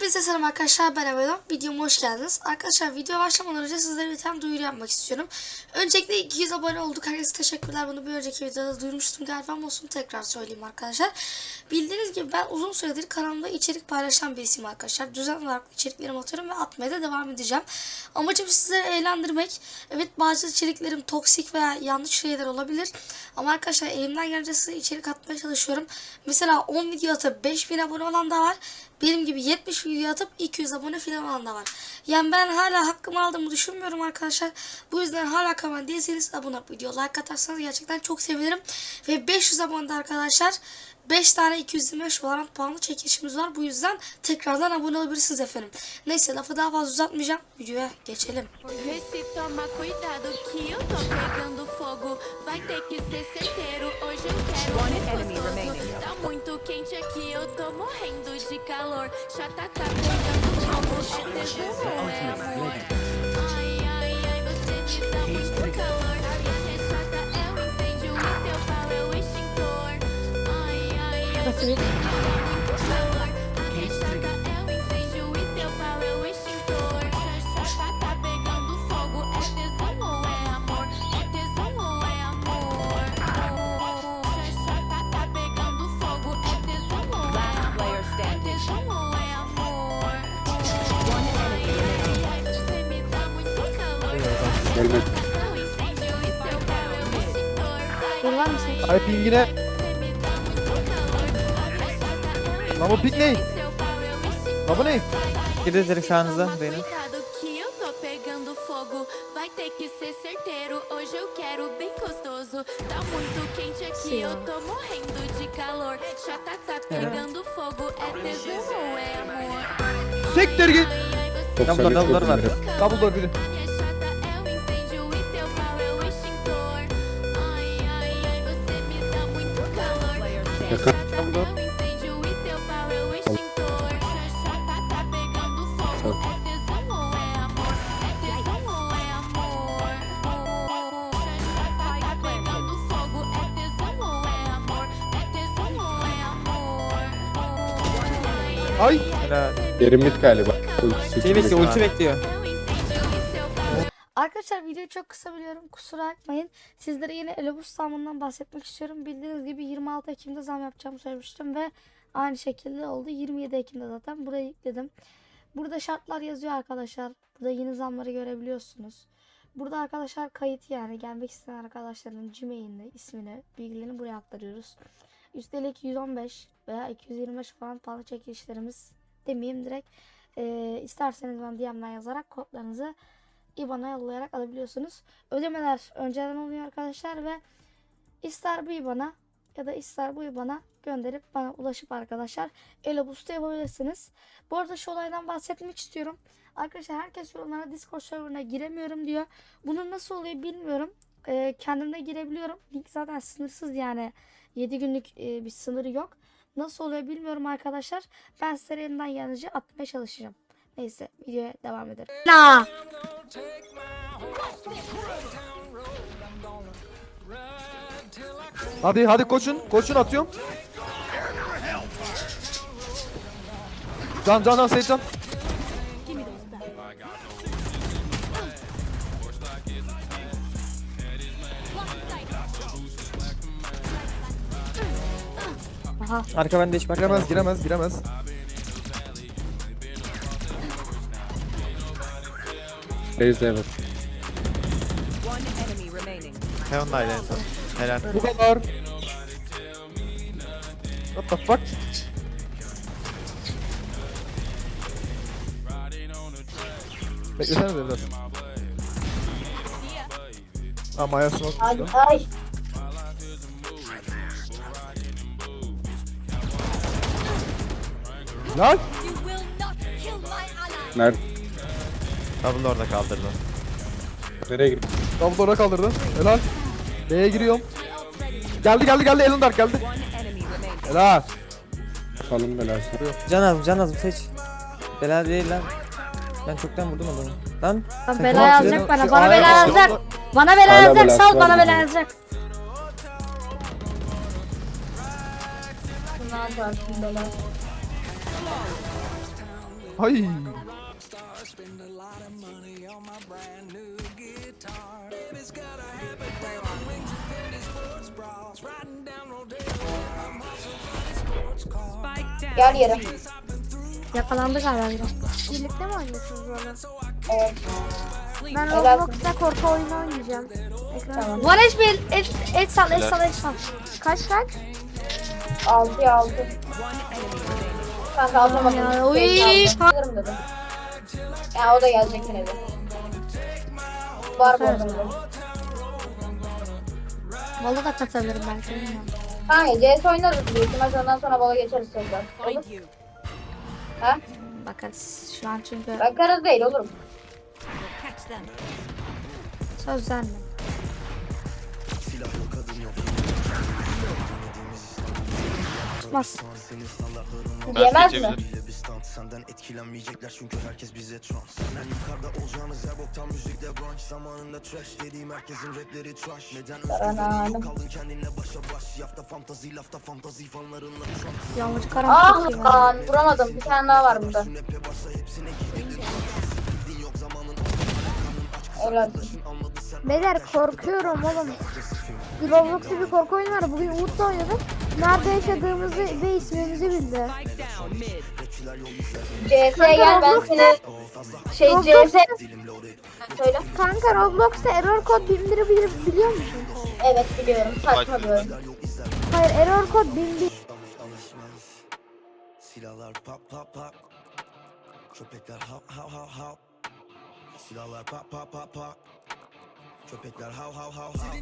Hepinize selam arkadaşlar ben Evelyn. Videoma hoş geldiniz. Arkadaşlar video başlamadan önce sizlere bir tane duyuru yapmak istiyorum. Öncelikle 200 abone olduk. Herkese teşekkürler. Bunu bir önceki videoda duyurmuştum galiba olsun tekrar söyleyeyim arkadaşlar. Bildiğiniz gibi ben uzun süredir kanalımda içerik paylaşan birisiyim arkadaşlar. Düzenli olarak içeriklerimi atıyorum ve atmaya da devam edeceğim. Amacım sizleri eğlendirmek. Evet bazı içeriklerim toksik veya yanlış şeyler olabilir. Ama arkadaşlar elimden gelince size içerik atmaya çalışıyorum. Mesela 10 video atıp 5000 abone olan da var. Benim gibi 70 video atıp 200 abone falan olan da var. Yani ben hala hakkımı aldığımı düşünmüyorum arkadaşlar. Bu yüzden hala kamen değilseniz abone olup video like atarsanız gerçekten çok sevinirim. Ve 500 abonede arkadaşlar 5 tane 225 Valorant puanlı çekilişimiz var. Bu yüzden tekrardan abone olabilirsiniz efendim. Neyse lafı daha fazla uzatmayacağım. Videoya geçelim. Vai ter que ser certeiro. Hoje eu quero One gostoso. remaining. Tá muito quente aqui, eu tô morrendo de calor. Já tá, tá pegando fogo. É tesão, é amor. Calor. A rechata é o Lan bu ping ne? Lan bu ne? Gidin direkt sağınıza Toma benim. cuidado que eu tô pegando fogo. Vai ter que Ai, Ay. Helal. Yerimit galiba. Ultisi Şey bekliyor, ulti bekliyor. Arkadaşlar videoyu çok kısa biliyorum. Kusura bakmayın. Sizlere yine Elobus zamından bahsetmek istiyorum. Bildiğiniz gibi 26 Ekim'de zam yapacağımı söylemiştim ve aynı şekilde oldu. 27 Ekim'de zaten buraya yükledim. Burada şartlar yazıyor arkadaşlar. Burada yeni zamları görebiliyorsunuz. Burada arkadaşlar kayıt yani gelmek isteyen arkadaşların Gmail'ini, ismini, bilgilerini buraya aktarıyoruz. Üstelik 115 veya 225 falan pahalı çekilişlerimiz demeyeyim direkt. Ee, isterseniz ben DM'den yazarak kodlarınızı IBAN'a yollayarak alabiliyorsunuz. Ödemeler önceden oluyor arkadaşlar ve ister bu IBAN'a ya da ister bu IBAN'a gönderip bana ulaşıp arkadaşlar Elobus'ta yapabilirsiniz. Bu arada şu olaydan bahsetmek istiyorum. Arkadaşlar herkes yorumlara Discord serverına giremiyorum diyor. Bunun nasıl oluyor bilmiyorum. Ee, kendimde girebiliyorum. Link zaten sınırsız yani. 7 günlük e, bir sınırı yok. Nasıl oluyor bilmiyorum arkadaşlar. Ben size elimden gelince atmaya çalışacağım. Neyse videoya devam edelim. Na. Hadi hadi koşun. Koşun atıyorum. Can can can Seyit can. Aha. Arka bende hiç bak. Giremez giremez giremez. Raise evet. One enemy remaining. Heaven'daydı en son. Helal. Bu kadar. What the fuck? Beklesene de biraz. Ha Maya smoke düştü. Lan! Nerede? Double orada kaldırdı. Nereye gitti? Double oraya kaldırdı. Helal. B'ye giriyorum. Geldi geldi geldi Elon Dark geldi. Helal. Falın belası. Can lazım, can lazım seç. Bela değil lan. Ben çoktan vurdum adamı. Lan. Lan Sen bela tamam, yazacak Elon- bana. şu Bana A'ya bela bak. yazacak. Bana bela Hala yazacak. belası Sal var bana bela bizim. yazacak. Hay. Spike down. Gel yere. Yakalandı galiba biraz. Birlikte mi oynuyorsunuz böyle? Evet. Ben Helal. Roblox'ta korku oyunu oynayacağım. Ekran Tamam. One HP el, el, el sal el sal el sal. kaç kaç? 6'ya 6. One enemy remaining. Kanka alamadım. Ya, uy, aldım. Dedim. Ya o da gelecek yine bir. Var bu arada. Vallahi da katabilirim belki bilmiyorum. Kanka CS oynarız büyük ihtimal ondan sonra bola geçeriz tekrar. Olur. Ha? Bakarız şu an çünkü Bakarız değil olurum. Söz verme. Tutmaz. Yemez mi? Stand senden etkilenmeyecekler çünkü herkes bize trans Sen yukarıda olacağınız yer boktan müzikle brunch Zamanında trash dediğim herkesin rapleri trash Neden Anam. özgürlüğün kalın kendinle başa baş Yafta fantazi lafta fantazi fanlarınla trans Yağmurcu karanlık Ah lan vuramadım. Bir tane daha var burada. Yok Helal. Beyler korkuyorum oğlum. Roblox'ta bir korku oyunu var. Bugün Umut'la oynadık. Nerede yaşadığımızı ve ismimizi bildi. CS'ye gel ben seni şey CS söyle. Kanka Roblox'ta error kod bilir, biliyor musun? Evet biliyorum. Saçma bir oyun. Hayır error kod bin bin. Silahlar pop pop pop Köpekler hav hav hav hav Silahlar pop pop pop pop Köpekler hav hav hav hav